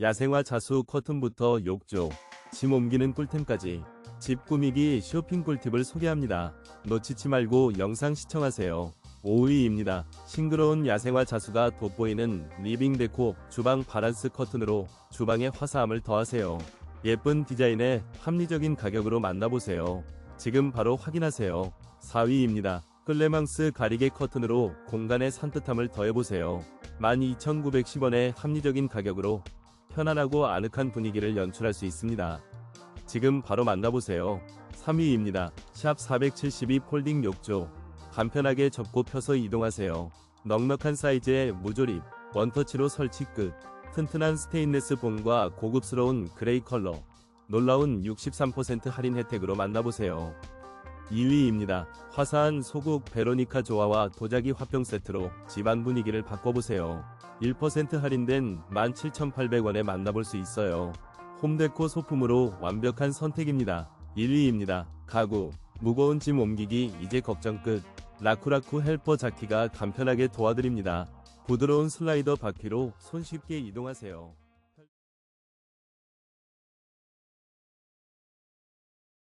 야생화 자수 커튼부터 욕조, 짐 옮기는 꿀템까지 집 꾸미기 쇼핑 꿀팁을 소개합니다. 놓치지 말고 영상 시청하세요. 5위입니다. 싱그러운 야생화 자수가 돋보이는 리빙 데코 주방 바란스 커튼으로 주방의 화사함을 더하세요. 예쁜 디자인에 합리적인 가격으로 만나보세요. 지금 바로 확인하세요. 4위입니다. 클레망스 가리개 커튼으로 공간의 산뜻함을 더해보세요. 12,910원의 합리적인 가격으로 편안하고 아늑한 분위기를 연출할 수 있습니다. 지금 바로 만나보세요. 3위입니다. 샵 472 폴딩 욕조. 간편하게 접고 펴서 이동하세요. 넉넉한 사이즈의 무조립, 원터치로 설치 끝. 튼튼한 스테인레스 봉과 고급스러운 그레이 컬러. 놀라운 63% 할인 혜택으로 만나보세요. 2위입니다. 화사한 소국 베로니카 조화와 도자기 화병 세트로 집안 분위기를 바꿔보세요. 1% 할인된 17,800원에 만나볼 수 있어요. 홈데코 소품으로 완벽한 선택입니다. 1위입니다. 가구. 무거운 짐 옮기기 이제 걱정 끝. 라쿠라쿠 헬퍼 자키가 간편하게 도와드립니다. 부드러운 슬라이더 바퀴로 손쉽게 이동하세요.